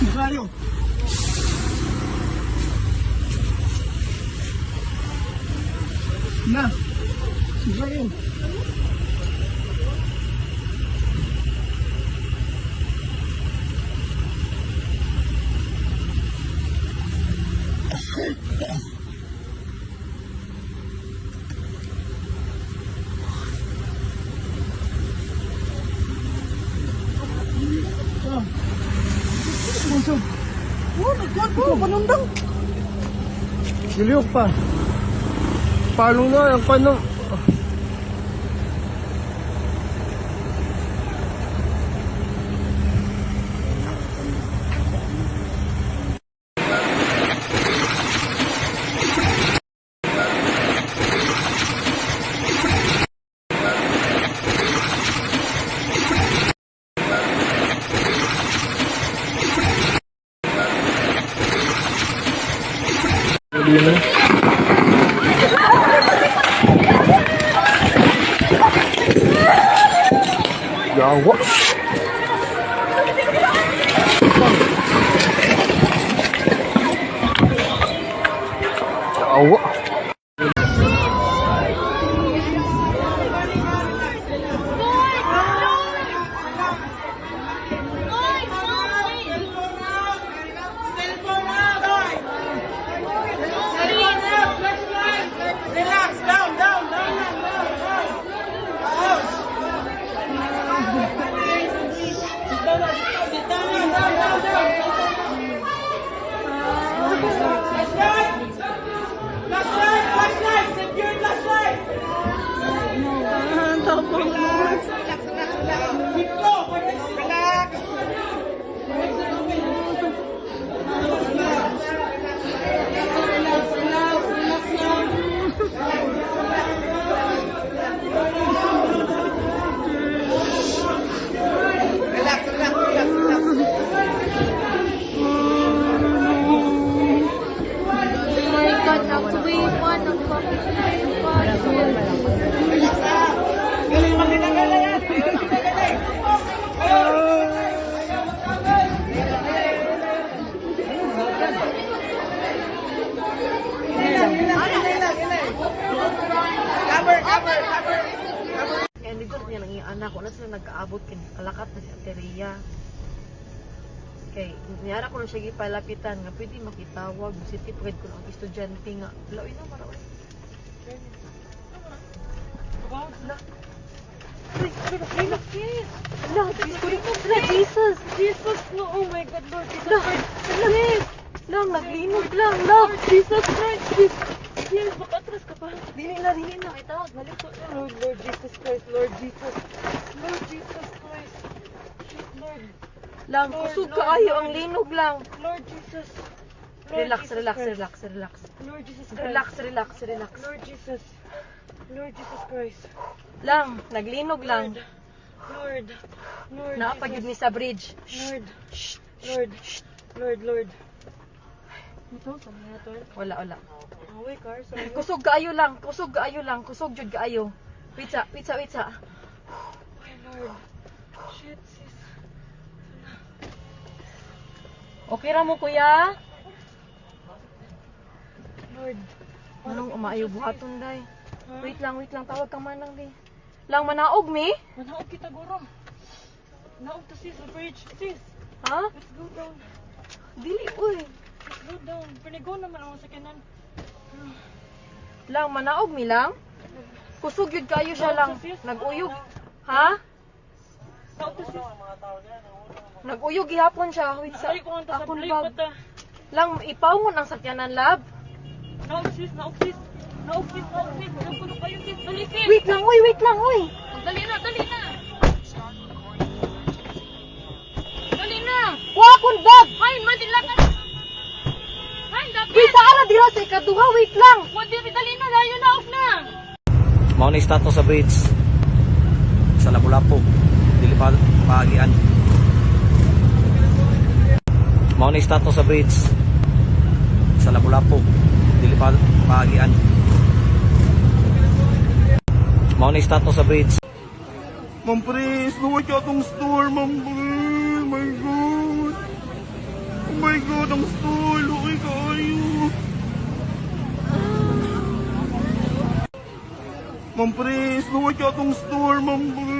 Dibario. Na. Dibario. Nagkuhan po, panundang. Giliw pa. Paano na? Ang paano? Giờ quá Giờ quá God, one of Relax ah. Galing yan. Galing. Cover, cover, cover. Kaya dito niya nang iyang anak ko na sila nagkaabot kay kalakat na si Ateria. Kay niyara ko na siya gipalapitan nga pwede makitawag si tipred ko ang estudyante nga lawin na maraw. Lang, Jesus! Jesus! No, oh my God, Lord Jesus Christ! Lang, lang, naglinog lang, lang! Jesus Christ! Jesus! Yes, makatras ka pa. Dili na, dili na. Itawag, malito na. Lord, Lord Jesus Christ, Lord Jesus. Lord Jesus Christ. Lord. Lang, Lord, kusog ka ayo, ang linog lang. Lord Jesus. Lord Relax, Jesus relax, Christ. relax, relax. Lord Jesus Christ. Relax, relax, relax. Lord Jesus. Lord Jesus Christ. Lang, naglinog lang. Lord. Lord. Naapagid ni sa bridge. Lord. Lord. Lord, Lord. Ito, sa mga to. Wala, wala. Away, car. Kusog kaayo lang, kusog kaayo lang, kusog jud kaayo. Witsa, witsa, witsa. Ay, Lord. Shit, sis. Okay ra mo kuya? Lord. Anong umaayo buhaton day? Ha? Wait lang, wait lang, tawag ka manang di. Lang manaog mi? Manaog kita, guro. Naog to sis, bridge. Sis, Ha? let's go down. Dili uy. Let's go down. Panigo naman ang sakinan. Lang manaog mi lang? Kusog yun kayo siya lang. Naguyog. Ha? Naguyog gihapon siya. Wait sa Ay, kung ang akong bag. Lang ipawon ang sakyanan lab. Naog sis, naog sis. Naog sis, naog sis. Napuno kayo sis. Dali sis. Wait lang uy, wait lang uy. Dali na, dali na. Dali na. Wa akong bag. Ay, madila ka. Ay, dapat. Wait ala dira sa ikaduha, wait lang. Wadi, dali na. Layo na, off na. Mao na status sa bridge. Sa Lapu-Lapu. Dili pa paagian. Mao na status sa bridge. Sa Lapu-Lapu. Dili pa paagian. Mao na status sa bridge. Ma'am Pres, luwag ka itong store, Ma'am Pres. My God. Oh my God, ang store. Luwag kayo. Ma'am Pris, luwag ka itong store, ma'am Pris.